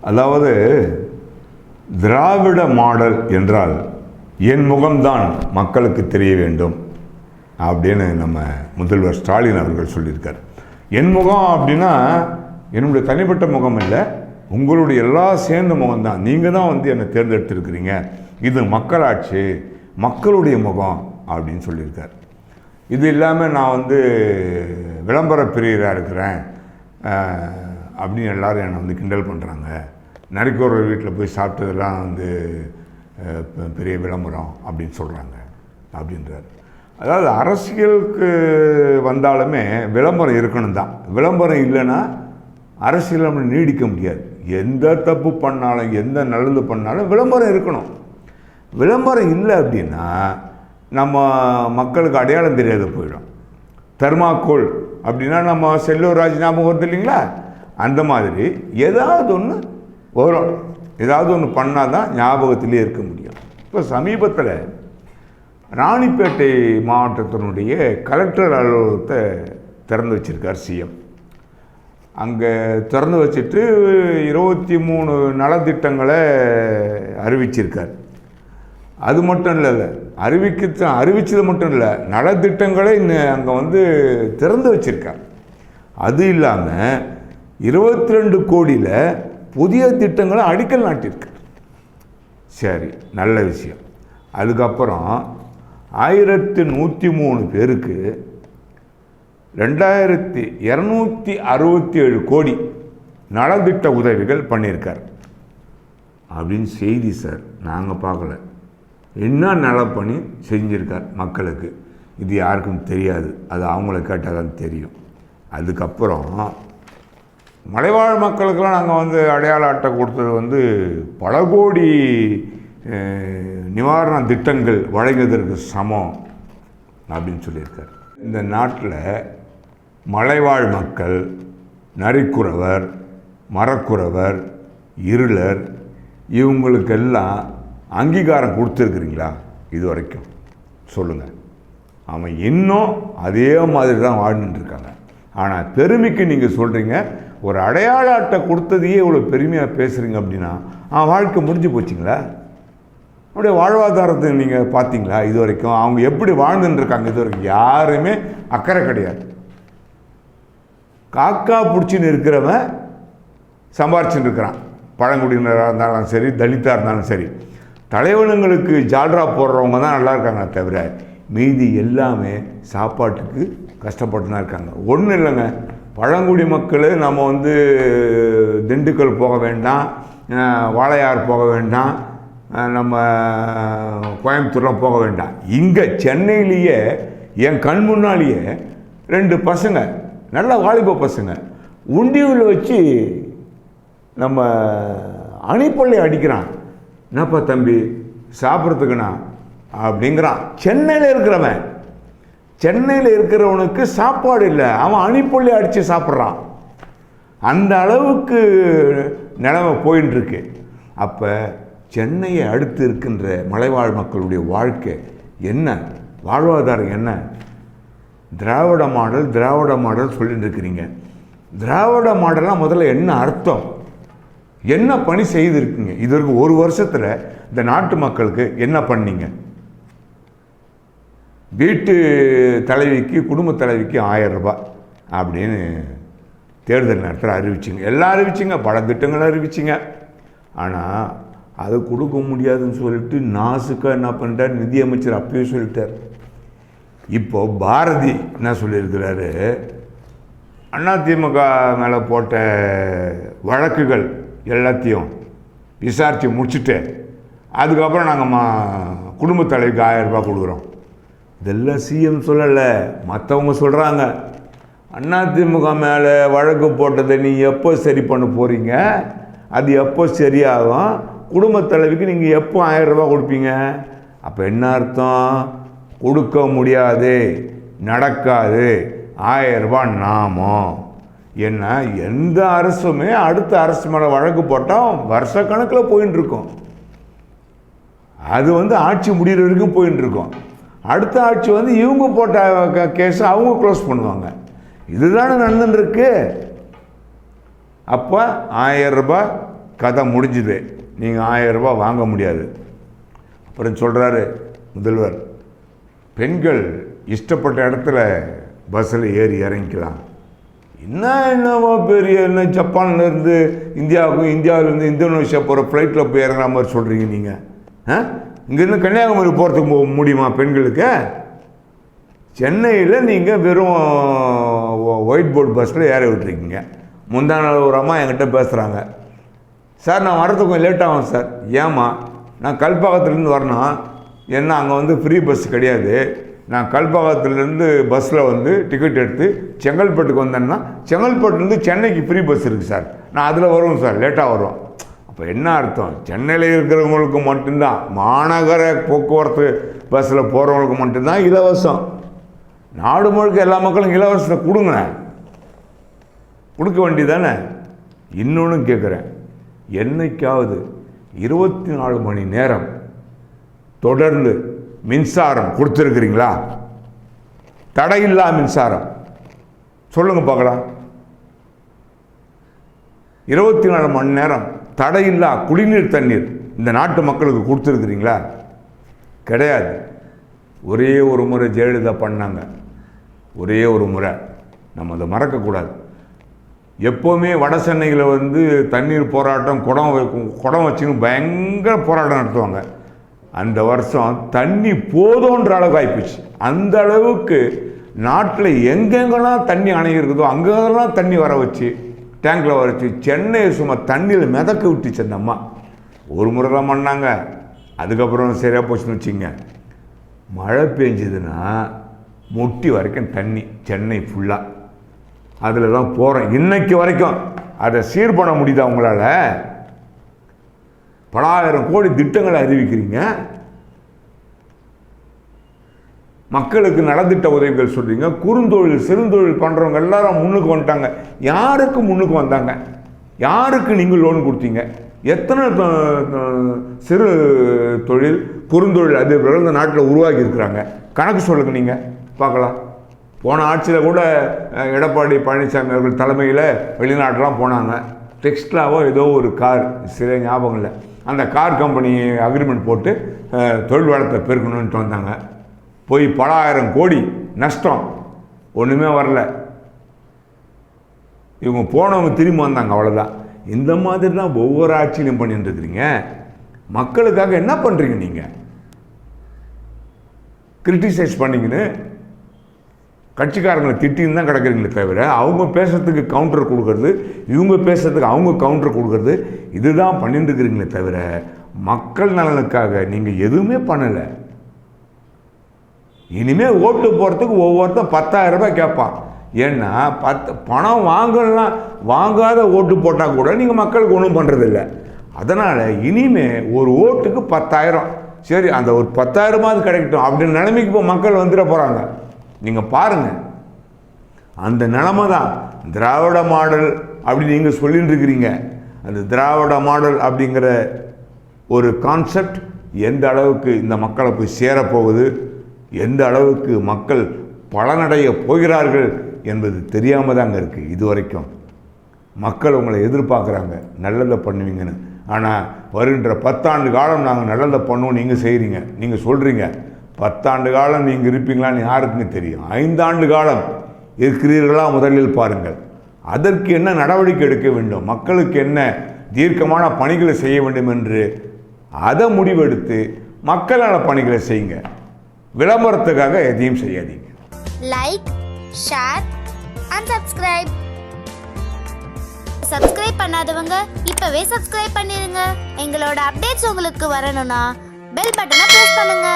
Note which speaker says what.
Speaker 1: அதாவது திராவிட மாடல் என்றால் என் முகம்தான் மக்களுக்கு தெரிய வேண்டும் அப்படின்னு நம்ம முதல்வர் ஸ்டாலின் அவர்கள் சொல்லியிருக்கார். என் முகம் அப்படின்னா என்னுடைய தனிப்பட்ட முகம் இல்லை உங்களுடைய எல்லா சேர்ந்த முகம் தான் நீங்கள் தான் வந்து என்னை தேர்ந்தெடுத்திருக்கிறீங்க. இது மக்களாட்சி மக்களுடைய முகம் அப்படின்னு சொல்லியிருக்கார். இது இல்லாமல் நான் வந்து விளம்பர பிரியராக இருக்கிறேன். அப்படின்னு எல்லோரும் என்னை வந்து கிண்டல் பண்ணுறாங்க நரிக்கோர வீட்டில் போய் சாப்பிட்டதெல்லாம் வந்து பெரிய விளம்பரம் அப்படின்னு சொல்கிறாங்க அப்படின்றார். அதாவது அரசியலுக்கு வந்தாலுமே விளம்பரம் இருக்கணும் தான். விளம்பரம் இல்லைன்னா அரசியல் நம்ம நீடிக்க முடியாது. எந்த தப்பு பண்ணாலும் எந்த நல்லது பண்ணாலும் விளம்பரம் இருக்கணும். விளம்பரம் இல்லை அப்படின்னா நம்ம மக்களுக்கு அடையாளம் தெரியாத போயிடும். தெர்மாக்கோல் அப்படின்னா நம்ம செல்லூர் ராஜ் ஞாபகம் வருது இல்லைங்களா? அந்த மாதிரி ஏதாவது ஒன்று வரும். ஏதாவது ஒன்று பண்ணால் தான் ஞாபகத்திலே இருக்க முடியும். இப்போ சமீபத்தில் ராணிப்பேட்டை மாவட்டத்தினுடைய கலெக்டர் அலுவலகத்தை திறந்து வச்சிருக்கார் சிஎம் அங்கே திறந்து வச்சுட்டு இருபத்தி மூணு நலத்திட்டங்களை அறிவிச்சிருக்கார். அது மட்டும் இல்லை அறிவிக்க அறிவிச்சது மட்டும் இல்லை நலத்திட்டங்களை அங்கே வந்து திறந்து வச்சிருக்கார். அது இல்லாமல் இருபத்தி ரெண்டு கோடியில் புதிய திட்டங்களை அடிக்கல் நாட்டியிருக்கு. சரி நல்ல விஷயம். அதுக்கப்புறம் ஆயிரத்து நூற்றி மூணு பேருக்கு ரெண்டாயிரத்தி இரநூத்தி அறுபத்தி ஏழு கோடி நலத்திட்ட உதவிகள் பண்ணியிருக்கார். அப்படின்னு செய்தி சார் நாங்கள் பார்க்கல. என்ன நலப்பணி செஞ்சிருக்கார் மக்களுக்கு? இது யாருக்கும் தெரியாது. அது அவங்கள கேட்டால் தான் தெரியும். அதுக்கப்புறம் மலைவாழ் மக்களுக்கெல்லாம் நாங்கள் வந்து அடையாள அட்டை கொடுத்தது வந்து பல கோடி நிவாரண திட்டங்கள் வழங்கியதற்கு சமம் அப்படின்னு சொல்லியிருக்கார். இந்த நாட்டில் மலைவாழ் மக்கள் நரிக்குறவர் மரக்குறவர் இருளர் இவங்களுக்கெல்லாம் அங்கீகாரம் கொடுத்துருக்குறீங்களா? இது வரைக்கும். சொல்லுங்கள் அவன் இன்னும் அதே மாதிரி தான் வாழ்ந்துட்டுருக்காங்க ஆனால் பெருமைக்கு நீங்கள் சொல்கிறீங்க ஒரு அடையாள அட்டை கொடுத்ததையே இவ்வளோ பெருமையாக பேசுகிறீங்க அப்படின்னா அவன் வாழ்க்கை முடிஞ்சு போச்சுங்களா? அப்படியே வாழ்வாதாரத்தை நீங்கள் பார்த்தீங்களா இது வரைக்கும் அவங்க எப்படி வாழ்ந்துட்டுருக்காங்க இது வரைக்கும் யாருமே அக்கறை கிடையாது. காக்கா பிடிச்சின்னு இருக்கிறவன் சம்பாரிச்சுட்டு இருக்கிறான். பழங்குடியினராக இருந்தாலும் சரி தலித்தாக இருந்தாலும் சரி. தலைவனுங்களுக்கு ஜால்ரா போடுறவங்க தான் நல்லா இருக்காங்க தவிர மீதி எல்லாமே சாப்பாட்டுக்கு கஷ்டப்பட்டு தான் இருக்காங்க. ஒன்றும் இல்லைங்க. பழங்குடி மக்கள் நம்ம வந்து திண்டுக்கல் போக வேண்டாம் வாழையார் போக வேண்டாம் நம்ம கோயம்புத்தூர்லாம் போக வேண்டாம். இங்கே சென்னையிலேயே என் கண் முன்னாலேயே ரெண்டு பசங்க நல்ல வாலிப பசங்க உண்டியூரில் வச்சு நம்ம அணிப்பள்ளி அடிக்கிறான். என்னப்பா தம்பி சாப்பிட்றதுக்குண்ணா? அப்படிங்கிறான். சென்னையில் இருக்கிறவன் சென்னையில் இருக்கிறவனுக்கு சாப்பாடு இல்லை. அவன் அணிப்பொள்ளி அடித்து சாப்பிட்றான். அந்த அளவுக்கு நிலைமை போயின்ட்டுருக்கு அப்போ சென்னையை அடுத்து இருக்கின்ற மலைவாழ் மக்களுடைய வாழ்க்கை என்ன? வாழ்வாதாரம் என்ன? திராவிட மாடல் திராவிட மாடல் சொல்லிட்டு இருக்கிறீங்க திராவிட மாடலாக முதல்ல என்ன அர்த்தம்? என்ன பணி செய்திருக்குங்க? இதற்கு ஒரு வருஷத்தில் இந்த நாட்டு மக்களுக்கு என்ன பண்ணீங்க? வீட்டு தலைவிக்கு குடும்ப தலைவிக்கு ஆயிரம் அப்படின்னு தேர்தல் நேரத்தில் அறிவிச்சிங்க. எல்லாம் அறிவிச்சிங்க பல திட்டங்களும் அறிவிச்சிங்க. ஆனால் அது கொடுக்க முடியாதுன்னு சொல்லிட்டு நாசுக்காக என்ன பண்ணிட்டார்? நிதியமைச்சர் அப்பயே சொல்லிட்டார். இப்போ பாரதி என்ன சொல்லியிருக்கிறாரு? அதிமுக மேலே போட்ட வழக்குகள் எல்லாத்தையும் விசாரித்து முடிச்சுட்டு அதுக்கப்புறம் நாங்கள் மா குடும்பத் தலைவிக்கு ஆயிரம் ரூபாய் கொடுக்குறோம். இதெல்லாம் சிஎம் சொல்லலை. மற்றவங்க சொல்கிறாங்க அதிமுக மேலே வழக்கு போட்டதை நீ எப்போ சரி பண்ண போகிறீங்க அது எப்போ சரியாகும்? குடும்பத் தலைவிக்கு நீங்கள் எப்போ ஆயிரரூபா கொடுப்பீங்க? அப்போ என்ன அர்த்தம்? கொடுக்க முடியாது நடக்காது. ஆயிரரூபா நாமம் என்ன எந்த அரசுமே அடுத்த அரசு மேலே வழக்கு போட்டால் வருஷக்கணக்கில் போயின்னு இருக்கோம் அது வந்து ஆட்சி முடிகிற வரைக்கும் போயின்னு இருக்கோம் அடுத்த ஆட்சி வந்து இவங்க போட்ட கேஸை அவங்க க்ளோஸ் பண்ணுவாங்க. இதுதானே நடந்துட்டு அப்போ ஆயரரூபா கதை முடிஞ்சுது. நீங்கள் ஆயரரூபா வாங்க முடியாது. அப்புறம் சொல்கிறாரு முதல்வர் பெண்கள் இஷ்டப்பட்ட இடத்துல பஸ்ஸில் ஏறி இறங்கிக்கலாம். என்ன என்னவோ பெரிய என்ன ஜப்பான்லேருந்து இந்தியாவுக்கும் இந்தியாவிலேருந்து இந்தோனேஷியா போகிற ஃப்ளைட்டில் போய் இறங்குற மாதிரி சொல்கிறீங்க நீங்கள் ஆ? இங்கேருந்து கன்னியாகுமரி போகிறதுக்கு போக முடியுமா பெண்களுக்கு? சென்னையில் நீங்கள் வெறும் ஒயிட் போர்டு பஸ்ஸில் ஏற விட்டுருக்கீங்க. முந்தா நாள் ஒரு அம்மா என்கிட்ட பேசுகிறாங்க சார் நான் வரதுக்கு கொஞ்சம் லேட் ஆகும் சார். ஏம்மா? நான் கல்பாக்கத்துலேருந்து வரணும் ஏன்னா அங்கே வந்து ஃப்ரீ பஸ் கிடையாது. நான் கல்பாக்கத்துலேருந்து பஸ்ஸில் வந்து டிக்கெட் எடுத்து செங்கல்பட்டுக்கு வந்தேன்னா செங்கல்பட்டுலேருந்து சென்னைக்கு ஃப்ரீ பஸ் இருக்குது சார். நான் அதில் வருவோம் சார். லேட்டாக வரும் அப்போ என்ன அர்த்தம்? சென்னையில் இருக்கிறவங்களுக்கு மட்டும்தான் மாநகர போக்குவரத்து பஸ்ஸில் போகிறவங்களுக்கு மட்டும்தான் இலவசம். நாடு முழுக்க எல்லா மக்களும் இலவசத்தை கொடுங்க கொடுக்க வேண்டியதானே இன்னொன்று கேட்குறேன் என்னைக்காவது இருபத்தி நாலு மணி நேரம் தொடர்ந்து மின்சாரம் கொடுத்துருக்குறீங்களா? தடையில்லா மின்சாரம். சொல்லுங்கள் பார்க்கலாம். இருபத்தி நாலு மணி நேரம் தடையில்லா குடிநீர் தண்ணீர் இந்த நாட்டு மக்களுக்கு கொடுத்துருக்குறீங்களா? கிடையாது. ஒரே ஒரு முறை ஜெயலலிதா பண்ணாங்க. ஒரே ஒரு முறை. நம்ம அதை மறக்கக்கூடாது. எப்போவுமே வட சென்னையில் வந்து தண்ணீர் போராட்டம் குடம் வைக்கும் குடம் வச்சுன்னு பயங்கர போராட்டம் நடத்துவாங்க. அந்த வருஷம் தண்ணி போதுன்ற அளவுக்கு ஆயிப்போச்சு. அந்த அளவுக்கு நாட்டில் எங்கெங்கெல்லாம் தண்ணி அணை இருக்குதோ அங்கெல்லாம் தண்ணி வர வச்சு டேங்கில் வரைச்சி சென்னையை சும்மா தண்ணியில் மிதக்க விட்டுச்சு அந்த அம்மா. ஒரு முறை தான் பண்ணாங்க. அதுக்கப்புறம் சரியாக போச்சுன்னு வச்சுங்க மழை பெஞ்சதுன்னா முட்டி வரைக்கும் தண்ணி சென்னை ஃபுல்லாக அதில் தான் போகிறோம் இன்னைக்கு வரைக்கும் அதை சீர் பண்ண முடியுதா உங்களால்? பலாயிரம் கோடி திட்டங்களை அறிவிக்கிறீங்க. மக்களுக்கு நலத்திட்ட உதவிகள் சொல்கிறீங்க குறுந்தொழில் சிறுந்தொழில் பண்ணுறவங்க எல்லாரும் முன்னுக்கு வந்துட்டாங்க. யாருக்கு முன்னுக்கு வந்தாங்க? யாருக்கு நீங்கள் லோன் கொடுத்தீங்க? எத்தனை சிறு தொழில் குறுந்தொழில் அதிபர்கள் இந்த நாட்டில் உருவாக்கி இருக்கிறாங்க. கணக்கு சொல்லுங்க நீங்கள் பார்க்கலாம். போன ஆட்சியில் கூட எடப்பாடி பழனிசாமி அவர்கள் தலைமையில் வெளிநாட்டெலாம் போனாங்க. டெக்ஸ்ட்லாவோ ஏதோ ஒரு கார் சில ஞாபகம் இல்லை. அந்த கார் கம்பெனி அக்ரிமெண்ட் போட்டு தொழில் வளத்தை பெருக்கணுன்ட்டு வந்தாங்க. போய் பல ஆயிரம் கோடி நஷ்டம். ஒன்றுமே வரல. இவங்க போனவங்க திரும்பி வந்தாங்க அவ்வளோதான் இந்த மாதிரி தான் ஒவ்வொரு ஆட்சியிலும் பண்ணிட்டு இருக்கிறீங்க. மக்களுக்காக என்ன பண்ணுறீங்க நீங்கள் கிரிட்டிசைஸ் பண்ணிங்கன்னு கட்சிக்காரங்களை திட்டின்னு தான் கிடக்குறீங்களே தவிர அவங்க பேசுறதுக்கு கவுண்டர் கொடுக்கறது இவங்க பேசுறதுக்கு அவங்க கவுண்டர் கொடுக்கறது இதுதான் பண்ணிட்டு இருக்கிறீங்களே தவிர மக்கள் நலனுக்காக நீங்கள் எதுவுமே பண்ணலை. இனிமேல் ஓட்டு போகிறதுக்கு ஒவ்வொருத்தன் பத்தாயிரம் ரூபாய் கேட்பான். ஏன்னா பத்து பணம் வாங்கலாம் வாங்காத ஓட்டு போட்டால் கூட நீங்கள் மக்களுக்கு ஒன்றும் பண்ணுறதில்ல அதனால் இனிமேல் ஒரு ஓட்டுக்கு பத்தாயிரம். சரி அந்த ஒரு பத்தாயிரமாவது கிடைக்கட்டும் அப்படின்னு நிலைமைக்கு இப்போ மக்கள் வந்துட போகிறாங்க நீங்கள் பாருங்கள் அந்த நிலமை தான். திராவிட மாடல் அப்படின்னு நீங்கள் சொல்லிட்டு இருக்கிறீங்க. அந்த திராவிட மாடல் அப்படிங்கிற ஒரு கான்செப்ட் எந்த அளவுக்கு இந்த மக்களை போய் சேரப்போகுது? எந்த அளவுக்கு மக்கள் பலனடைய போகிறார்கள் என்பது தெரியாமல் தாங்க இருக்குது இது வரைக்கும் மக்கள் உங்களை எதிர்பார்க்குறாங்க நல்லதை பண்ணுவீங்கன்னு. ஆனால் வருகின்ற பத்தாண்டு காலம் நாங்கள் நல்லதை பண்ணுவோம் நீங்கள் செய்கிறீங்க நீங்கள் சொல்கிறீங்க பத்தாண்டு காலம் நீங்கள் இருப்பீங்களான்னு யாருக்குங்க தெரியும். ஐந்தாண்டு காலம் இருக்கிறீர்களா முதலில் பாருங்கள். அதற்கு என்ன நடவடிக்கை எடுக்க வேண்டும்? மக்களுக்கு என்ன தீர்க்கமான பணிகளை செய்ய வேண்டும் என்று அதை முடிவெடுத்து மக்களால் பணிகளை செய்யுங்க. விளம்பரத்துக்காக எதையும் செய்யாதீங்க.
Speaker 2: Like share and subscribe subscribe பண்ணாதவங்க இப்பவே சப்ஸ்கிரைப் பண்ணிருங்க. எங்களோட அப்டேட்ஸ் உங்களுக்கு வரணும்னா பெல் பட்டனை ப்ரெஸ் பண்ணுங்க.